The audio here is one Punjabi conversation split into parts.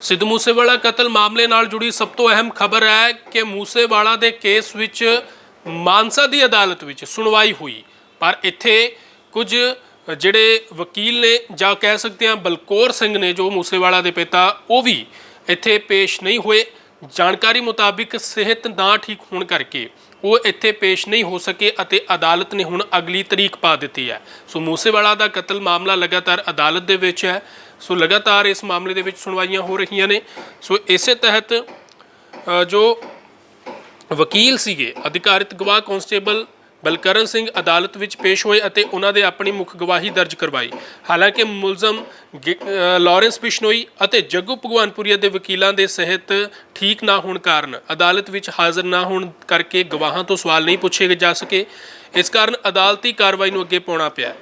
ਸਿੱਧੂ ਮੂਸੇਵਾਲਾ ਕਤਲ ਮਾਮਲੇ ਨਾਲ ਜੁੜੀ ਸਭ ਤੋਂ ਅਹਿਮ ਖਬਰ ਹੈ ਕਿ ਮੂਸੇਵਾਲਾ ਦੇ ਕੇਸ ਵਿੱਚ ਮਾਨਸਾ ਦੀ ਅਦਾਲਤ ਵਿੱਚ ਸੁਣਵਾਈ ਹੋਈ। ਪਰ ਇੱਥੇ ਕੁਝ ਜਿਹੜੇ ਵਕੀਲ ਨੇ ਜਾਂ ਕਹਿ ਸਕਦੇ ਹਾਂ ਬਲਕੌਰ ਸਿੰਘ ਨੇ ਜੋ ਮੂਸੇਵਾਲਾ ਦੇ ਪਿਤਾ, ਉਹ ਵੀ ਇੱਥੇ ਪੇਸ਼ ਨਹੀਂ ਹੋਏ। ਜਾਣਕਾਰੀ ਮੁਤਾਬਿਕ ਸਿਹਤ ਨਾ ਠੀਕ ਹੋਣ ਕਰਕੇ ਉਹ ਇੱਥੇ ਪੇਸ਼ ਨਹੀਂ ਹੋ ਸਕੇ ਅਤੇ ਅਦਾਲਤ ਨੇ ਹੁਣ ਅਗਲੀ ਤਰੀਕ ਪਾ ਦਿੱਤੀ ਹੈ। ਸੋ ਮੂਸੇਵਾਲਾ ਦਾ ਕਤਲ ਮਾਮਲਾ ਲਗਾਤਾਰ ਅਦਾਲਤ ਦੇ ਵਿੱਚ ਹੈ। ਸੋ ਲਗਾਤਾਰ ਇਸ ਮਾਮਲੇ ਦੇ ਵਿੱਚ ਸੁਣਵਾਈਆਂ ਹੋ ਰਹੀਆਂ ਨੇ। ਸੋ ਇਸੇ ਤਹਿਤ ਜੋ ਵਕੀਲ ਸੀਗੇ, ਅਧਿਕਾਰਿਤ ਗਵਾਹ ਕਾਂਸਟੇਬਲ ਬਲਕਰਨ ਸਿੰਘ ਅਦਾਲਤ ਵਿੱਚ ਪੇਸ਼ ਹੋਏ ਅਤੇ ਉਹਨਾਂ ਦੇ ਆਪਣੀ ਮੁੱਖ ਗਵਾਹੀ ਦਰਜ ਕਰਵਾਈ। ਹਾਲਾਂਕਿ ਮੁਲਜ਼ਮ ਗਿ- ਅ, ਲਾਰੈਂਸ ਬਿਸ਼ਨੋਈ ਅਤੇ ਜੱਗੂ ਭਗਵਾਨਪੁਰੀਆ ਦੇ ਵਕੀਲਾਂ ਦੇ ਸਿਹਤ ਠੀਕ ਨਾ ਹੋਣ ਕਾਰਨ ਅਦਾਲਤ ਵਿੱਚ ਹਾਜ਼ਰ ਨਾ ਹੋਣ ਕਰਕੇ ਗਵਾਹਾਂ ਤੋਂ ਸਵਾਲ ਨਹੀਂ ਪੁੱਛੇ ਜਾ ਸਕੇ। ਇਸ ਕਾਰਨ ਅਦਾਲਤੀ ਕਾਰਵਾਈ ਨੂੰ ਅੱਗੇ ਪਾਉਣਾ ਪਿਆ।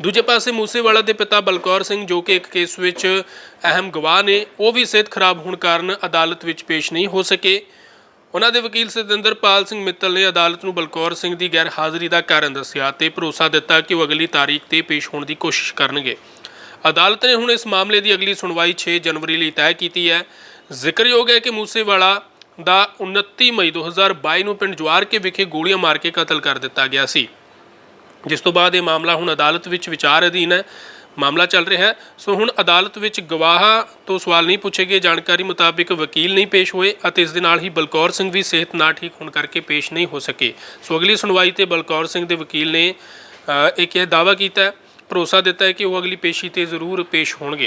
ਦੂਜੇ ਪਾਸੇ ਮੂਸੇਵਾਲਾ ਦੇ ਪਿਤਾ ਬਲਕੌਰ ਸਿੰਘ ਜੋ ਕਿ ਇੱਕ ਕੇਸ ਵਿੱਚ ਅਹਿਮ ਗਵਾਹ ਨੇ ਉਹ ਵੀ ਸਿਹਤ ਖਰਾਬ ਹੋਣ ਕਾਰਨ ਅਦਾਲਤ ਵਿੱਚ ਪੇਸ਼ ਨਹੀਂ ਹੋ ਸਕੇ। ਉਹਨਾਂ ਦੇ ਵਕੀਲ ਸਤਿੰਦਰਪਾਲ ਸਿੰਘ ਮਿੱਤਲ ਨੇ ਅਦਾਲਤ ਨੂੰ ਬਲਕੌਰ ਸਿੰਘ ਦੀ ਗੈਰ ਹਾਜ਼ਰੀ ਦਾ ਕਾਰਨ ਦੱਸਿਆ ਤੇ ਭਰੋਸਾ ਦਿੱਤਾ ਕਿ ਉਹ ਅਗਲੀ ਤਾਰੀਖ ਤੇ ਪੇਸ਼ ਹੋਣ ਦੀ ਕੋਸ਼ਿਸ਼ ਕਰਨਗੇ। ਅਦਾਲਤ ਨੇ ਹੁਣ ਇਸ ਮਾਮਲੇ ਦੀ ਅਗਲੀ ਸੁਣਵਾਈ 6 ਜਨਵਰੀ ਲਈ ਤੈਅ ਕੀਤੀ ਹੈ। ਜ਼ਿਕਰਯੋਗ ਹੈ ਕਿ ਮੂਸੇਵਾਲਾ ਦਾ 29 ਮਈ 2022 ਨੂੰ ਪਿੰਡ ਜਵਾਰਕੇ ਵਿਖੇ ਗੋਲੀਆਂ ਮਾਰ ਕੇ ਕਤਲ ਕਰ ਦਿੱਤਾ ਗਿਆ ਸੀ। ਜਿਸ ਤੋਂ ਬਾਅਦ ਇਹ ਮਾਮਲਾ ਹੁਣ ਅਦਾਲਤ ਵਿੱਚ ਵਿਚਾਰ ਅਧੀਨ ਹੈ। ਮਾਮਲਾ ਚੱਲ ਰਿਹਾ ਹੈ। ਸੋ ਹੁਣ ਅਦਾਲਤ ਵਿੱਚ ਗਵਾਹ ਤੋਂ ਸਵਾਲ ਨਹੀਂ ਪੁੱਛੇ ਗਏ। ਜਾਣਕਾਰੀ ਮੁਤਾਬਿਕ ਵਕੀਲ ਨਹੀਂ ਪੇਸ਼ ਹੋਏ ਅਤੇ ਇਸ ਦੇ ਨਾਲ ਹੀ ਬਲਕੌਰ ਸਿੰਘ ਵੀ ਸਿਹਤ ਨਾ ਠੀਕ ਹੋਣ ਕਰਕੇ ਪੇਸ਼ ਨਹੀਂ ਹੋ ਸਕੇ। ਸੋ ਅਗਲੀ ਸੁਣਵਾਈ ਤੇ ਬਲਕੌਰ ਸਿੰਘ ਦੇ ਵਕੀਲ ਨੇ ਅ, ਇੱਕ ਇਹ ਦਾਅਵਾ ਕੀਤਾ ਹੈ। ਭਰੋਸਾ ਦਿੱਤਾ ਹੈ ਕਿ ਉਹ ਅਗਲੀ ਪੇਸ਼ੀ ਤੇ ਜ਼ਰੂਰ ਪੇਸ਼ ਹੋਣਗੇ।